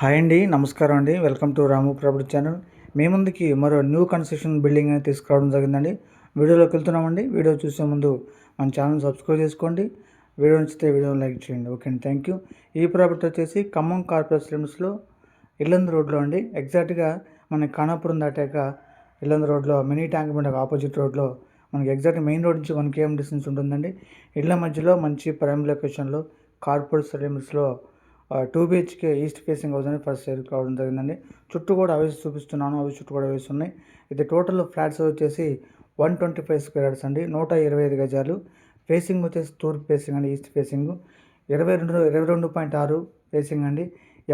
Hi అండి నమస్కారం అండి. Welcome to Ramu property channel. మీ ముందుకి మరో న్యూ కన్స్ట్రక్షన్ బిల్డింగ్ అనేది తీసుకురావడం జరిగిందండి. వీడియోలోకి వెళ్తున్నామండి. వీడియో చూసే ముందు మన ఛానల్ సబ్స్క్రైబ్ చేసుకోండి. వీడియో నచ్చితే వీడియో లైక్ చేయండి. ఓకే అండి థ్యాంక్ యూ. ఈ ప్రాపర్టీ వచ్చేసి ఖమ్మం కార్పొరేషన్ లిమిట్స్లో ఇల్లందు రోడ్లో అండి. ఎగ్జాక్ట్గా మన ఖానాపురం దాటాక ఇల్లందు రోడ్లో మినీ ట్యాంక్ బండ్ ఆపోజిట్ రోడ్లో మనకి ఎగ్జాక్ట్ మెయిన్ రోడ్ నుంచి వన్ కేఎం డిస్టెన్స్ ఉంటుందండి. ఇళ్ళ మధ్యలో మంచి ప్రైమ్ లొకేషన్లో కార్పొరేట్ లిమిట్స్లో two BHK east facing house అనేది ఫస్ట్ సేల్ కావడం జరిగిందండి. చుట్టూ కూడా అవి చూపిస్తున్నాను అవి చుట్టూ కూడా అవి ఉన్నాయి. ఇది టోటల్ ఫ్లాట్స్ వచ్చేసి one twenty five square yards అండి. నూట ఇరవై ఐదు గజాలు. ఫేసింగ్ వచ్చేసి తూర్పు ఫేసింగ్ అండి ఈస్ట్ ఫేసింగ్ ఇరవై రెండు ఇరవై రెండు పాయింట్ ఆరు ఫేసింగ్ అండి.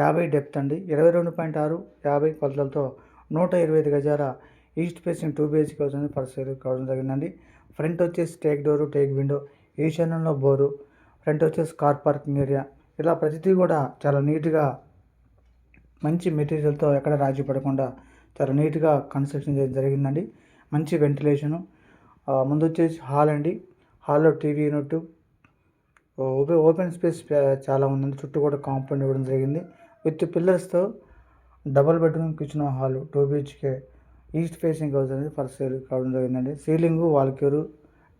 యాభై డెప్త్ అండి. ఇరవై రెండు పాయింట్ ఆరు యాభై కొలతలతో నూట ఇరవై ఐదు గజాల east facing two BHK house అనేది ఫస్ట్ సేల్ కావడం జరిగిందండి. ఫ్రంట్ వచ్చేసి టేక్ డోరు టేక్ విండో ఈశాన్యంలో బోరు. ఫ్రంట్ వచ్చేసి కార్ పార్కింగ్ ఏరియా ఇలా ప్రతిదీ కూడా చాలా నీట్గా మంచి మెటీరియల్తో ఎక్కడ రాజీ పడకుండా చాలా నీట్గా కన్స్ట్రక్షన్ చేయడం జరిగిందండి. మంచి వెంటిలేషను. ముందు వచ్చేసి హాల్ అండి. హాల్లో TV unit. Open open space చాలా ఉందండి. చుట్టూ కూడా కాంపౌండ్ ఇవ్వడం జరిగింది. With పిల్లర్స్తో double bedroom kitchen hall two BHK east facing house అనేది ఫస్ట్ సేల్ కావడం జరిగిందండి. సీలింగ్ వాల్కేరు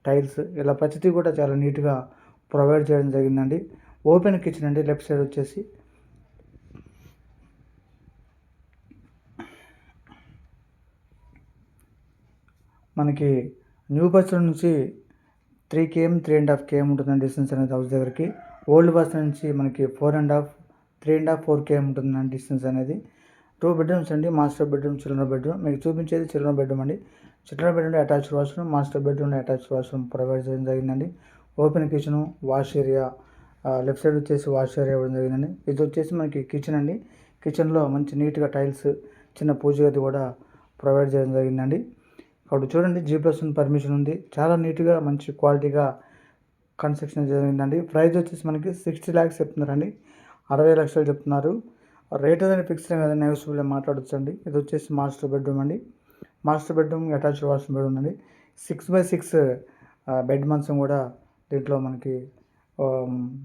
టైల్స్ ఇలా ప్రతిదీ కూడా చాలా నీట్గా ప్రొవైడ్ చేయడం జరిగిందండి. ఓపెన్ కిచెన్ అండి లెఫ్ట్ సైడ్ వచ్చేసి. మనకి న్యూ బస్ నుంచి three KM three and half KM ఉంటుందండి డిస్టెన్స్ అనేది హౌస్ దగ్గరికి. ఓల్డ్ బస్ నుంచి మనకి four and half three and half four KM ఉంటుందండి డిస్టెన్స్ అనేది. టూ బెడ్రూమ్స్ అండి మాస్టర్ బెడ్రూమ్ చిల్డ్రన్ బెడ్రూమ్ మీకు చూపించేది చిల్డ్రన్ బెడ్రూమ్ అండి. Children bedroom attached washroom master bedroom attach washroom provide చేయడం జరిగిందండి. Open kitchen wash area left side వచ్చేసి wash area ఇవ్వడం జరిగిందండి. ఇది వచ్చేసి మనకి కిచెన్ అండి. కిచెన్లో మంచి నీట్గా టైల్స్ చిన్న పూజ గది కూడా ప్రొవైడ్ చేయడం జరిగిందండి. కాబట్టి చూడండి జీ ప్లస్ పర్మిషన్ ఉంది. చాలా నీట్గా మంచి క్వాలిటీగా కన్స్ట్రక్షన్ జరిగిందండి. ప్రైస్ వచ్చేసి మనకి సిక్స్టీ ల్యాక్స్ చెప్తున్నారండి. అరవై లక్షలు చెప్తున్నారు. రేట్ అనేది ఫిక్స్డ్ కదా నెగోషియబుల్ మాట్లాడొచ్చండి. ఇది వచ్చేసి మాస్టర్ బెడ్రూమ్ అండి. Master bedroom attached washroom bedroom అండి సిక్స్ బై సిక్స్ బెడ్ మంచం కూడా దీంట్లో మనకి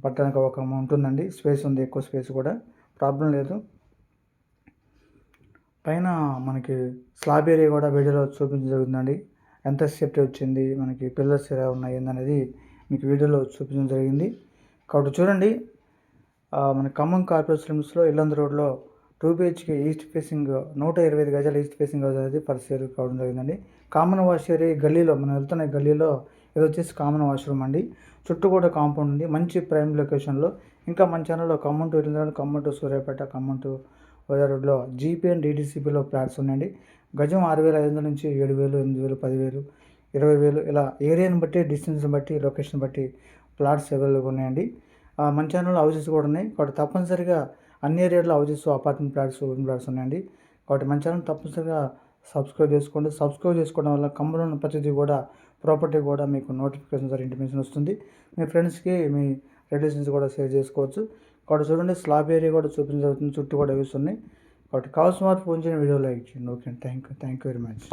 పట్టడానికి ఒక ఉంటుందండి. స్పేస్ ఉంది ఎక్కువ స్పేస్ కూడా. ప్రాబ్లం లేదు. పైన మనకి స్లాబ్ ఏరియా కూడా వీడియోలో చూపించడం జరుగుతుందండి ఎంత సేఫ్టీ వచ్చింది మనకి పిల్లర్స్ ఎలా ఉన్నాయి అనేది మీకు వీడియోలో చూపించడం జరిగింది. కాబట్టి చూడండి మన ఖమ్మం కార్పొరేషన్ లిమిట్స్లో ఇల్లంద రోడ్లో టూ బిహెచ్కే ఈస్ట్ ఫేసింగ్ నూట ఇరవై ఐదు గజాల ఈస్ట్ ఫేసింగ్ హౌస్ అనేది ఫర్ సేల్ కావడం జరిగిందండి. కామన్ వాష్ ఏరియా గల్లీలో మనం వెళ్తున్న గల్లీలో ఇది వచ్చేసి కామన్ వాష్రూమ్ అండి. చుట్టూ కూడా కాంపౌండ్ ఉంది. మంచి ప్రైమ్ లొకేషన్లో ఇంకా మన ఛానల్లో ఖమ్మం టు వెళ్ళిన ఖమ్మం టు సూర్యాపేట ఖమ్మం టు రోడ్లో జీపీ అండ్ డీడీసీపీలో ఫ్లాట్స్ ఉన్నాయండి. గజం ఆరు వేల ఐదు వందల నుంచి ఏడు వేలు ఎనిమిది వేలు పదివేలు ఇరవై వేలు ఇలా ఏరియాని బట్టి డిస్టెన్స్ని బట్టి లొకేషన్ బట్టి ప్లాట్స్ అవైలబుల్గా ఉన్నాయండి. మన ఛానల్లో హౌసెస్ కూడా ఉన్నాయి. కాబట్టి తప్పనిసరిగా అన్ని ఏరియాలో houses apartment flats open flats ఉన్నాయండి. కాబట్టి మన ఛానల్ తప్పనిసరిగా సబ్స్క్రైబ్ చేసుకోండి. సబ్స్క్రైబ్ చేసుకోవడం వల్ల కంపెనీ ఉన్న ప్రతిదీ కూడా ప్రాపర్టీ కూడా మీకు నోటిఫికేషన్ ద్వారా ఇంటిమేషన్ వస్తుంది. మీ ఫ్రెండ్స్కి మీ రిలేషన్స్ కూడా షేర్ చేసుకోవచ్చు. కాబట్టి చూడండి స్లాబ్ ఏరియా కూడా చూపించబడుతుంది చుట్టూ కూడా వేస్తున్నాయి. కాబట్టి కావాల్సిన వారు ఫోన్ చేయని వీడియో లైక్ చేయండి. Okay thank you thank you very much.